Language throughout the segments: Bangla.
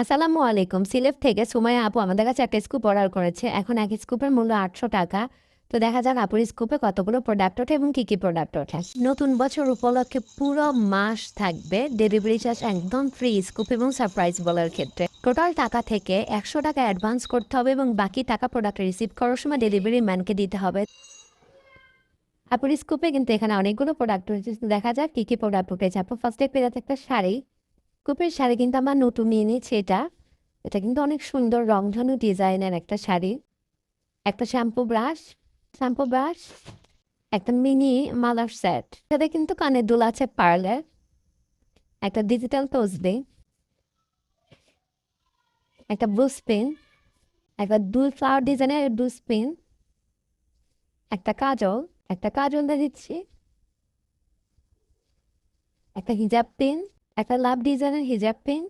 আসসালামু আলাইকুম। সিলেট থেকে সুমাইয়া আপু আমাদের কাছে একটা স্কুপ অর্ডার করেছে। এখন এক স্কুপের মূল্য আটশো টাকা। তো দেখা যাক আপুর স্কুপে কতগুলো প্রোডাক্ট ওঠে এবং কী কী প্রোডাক্ট ওঠে। নতুন বছর উপলক্ষে পুরো মাস থাকবে ডেলিভারি চার্জ একদম ফ্রি স্কুপ এবং সারপ্রাইজ বলার ক্ষেত্রে। টোটাল টাকা থেকে একশো টাকা অ্যাডভান্স করতে হবে এবং বাকি টাকা প্রোডাক্ট রিসিভ করার সময় ডেলিভারি ম্যানকে দিতে হবে। আপুর স্কুপে কিন্তু এখানে অনেকগুলো প্রোডাক্ট রয়েছে। দেখা যাক কী কী প্রোডাক্ট উঠেছে। আপু ফার্স্টে পেয়ে যাচ্ছে একটা শাড়ি। কুপের শাড়ি কিন্তু আমার নতুন নিয়েছি এটা। এটা কিন্তু অনেক সুন্দর রংধনু ডিজাইনের একটা শাড়ি। একটা শ্যাম্পু ব্রাশ শ্যাম্পু ব্রাশ, একটা মিনি মালার সেট। সাথে কিন্তু কানের দুল আছে পার্লার, একটা ডিজিটাল তসবি একটা ব্লু স্পিন একটা দুল ফ্লাওয়ার ডিজাইনের ব্লু স্পিন একটা কাজল একটা কাজল দিয়ে দিচ্ছি, একটা হিজাব পিন একটা লাভ ডিজাইনের হিজাব পিন,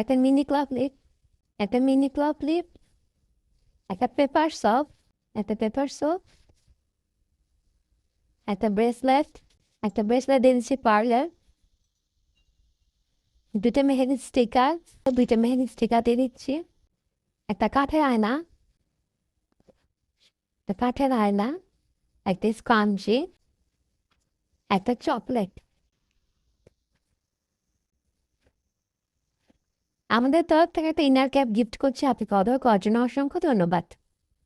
একটা মিনি ক্লাব লিপ, একটা মিনি ক্লাব লিপ, একটা পেপার সপ একটা পেপার সপ একটা ব্রেসলেট একটা ব্রেসলেট দিচ্ছি পার্লার দুটো মেহেদি স্টিকার, দুইটা মেহেদি স্টিকার দিয়ে দিচ্ছি, একটা কাঠের আয়না, একটা কাঠের আয়না, একটা স্কঞ্জি একটা চকলেট। আমাদের তরফ থেকে একটা ইনার ক্যাপ গিফট করছি। আপনাকে অধর করার জন্য অসংখ্য ধন্যবাদ।